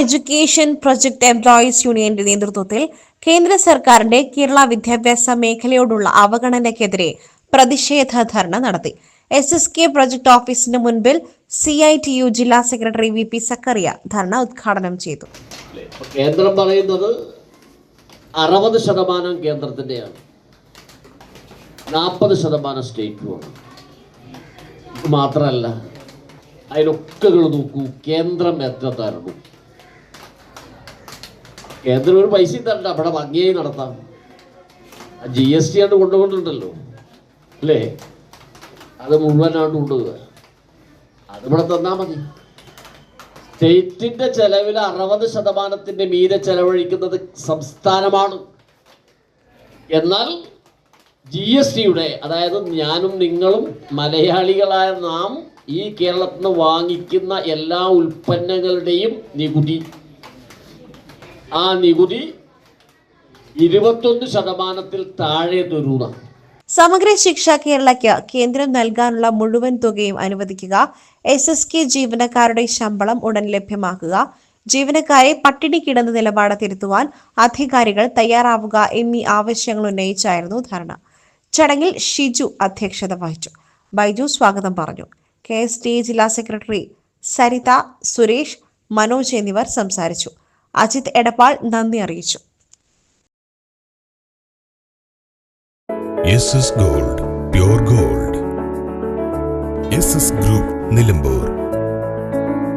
Education project employees യൂണിയന്റെ നേതൃത്വത്തിൽ കേന്ദ്ര സർക്കാരിന്റെ കേരള വിദ്യാഭ്യാസ മേഖലയോടുള്ള അവഗണനയ്ക്കെതിരെ പ്രതിഷേധ ധർണ നടത്തി. എസ് എസ് കെ പ്രൊജക്ട് ഓഫീസിന് മുൻപിൽ സി ഐ ടി യു ജില്ലാ സെക്രട്ടറി വി പി സക്കറിയ ധർണ ഉദ്ഘാടനം ചെയ്തു. കേന്ദ്രം പറയുന്നത് അറുപത് ശതമാനം കേന്ദ്രത്തിന്റെയാണ് നാൽപ്പത് ശതമാനം സ്റ്റേറ്റുമാണ്. മാത്രമല്ല അതിലൊക്കെ നോക്കൂ. കേന്ദ്രം എത്ര തരണം കേന്ദ്രം ഒരു പൈസ തരണ്ട. അവിടെ ഭംഗിയായി നടത്താം. ജി എസ് ടി ആയിട്ട് കൊണ്ടുപോകുന്നുണ്ടല്ലോ അല്ലേ? അത് മുഴുവനായിട്ട് കൊണ്ടുപോകുക അതിവിടെ തന്നാൽ മതി. സ്റ്റേറ്റിന്റെ ചെലവിൽ അറുപത് ശതമാനത്തിന്റെ മീതെ ചെലവഴിക്കുന്നത് സംസ്ഥാനമാണ്. എന്നാൽ ജി എസ് ടിയുടെ അതായത് ഞാനും നിങ്ങളും മലയാളികളായ നാം ഈ കേരളത്തിൽ നിന്ന് വാങ്ങിക്കുന്ന എല്ലാ ഉൽപ്പന്നങ്ങളുടെയും നികുതി. ആ നികുതി ഇരുപത്തൊന്ന് ശതമാനത്തിൽ താഴെ തരൂന്ന. സമഗ്ര ശിക്ഷ കേരളയ്ക്ക് കേന്ദ്രം നൽകാനുള്ള മുഴുവൻ തുകയും അനുവദിക്കുക. എസ് എസ് കെ ജീവനക്കാരുടെ ശമ്പളം ഉടൻ ലഭ്യമാക്കുക. ജീവനക്കാരെ പട്ടിണി കിടന്ന നിലപാട് തിരുത്തുവാൻ അധികാരികൾ തയ്യാറാവുക എന്നീ ആവശ്യങ്ങൾ ഉന്നയിച്ചായിരുന്നു ധർണ. ചടങ്ങിൽ ഷിജു അധ്യക്ഷത വഹിച്ചു. ബൈജു സ്വാഗതം പറഞ്ഞു. കെ എസ് ടി ജില്ലാ സെക്രട്ടറി സരിത സുരേഷ് മനോജ് എന്നിവർ സംസാരിച്ചു. അജിത് എടപ്പാൾ നന്ദി അറിയിച്ചു. Gold gold. ഗ്രൂപ്പ് നിലമ്പൂർ.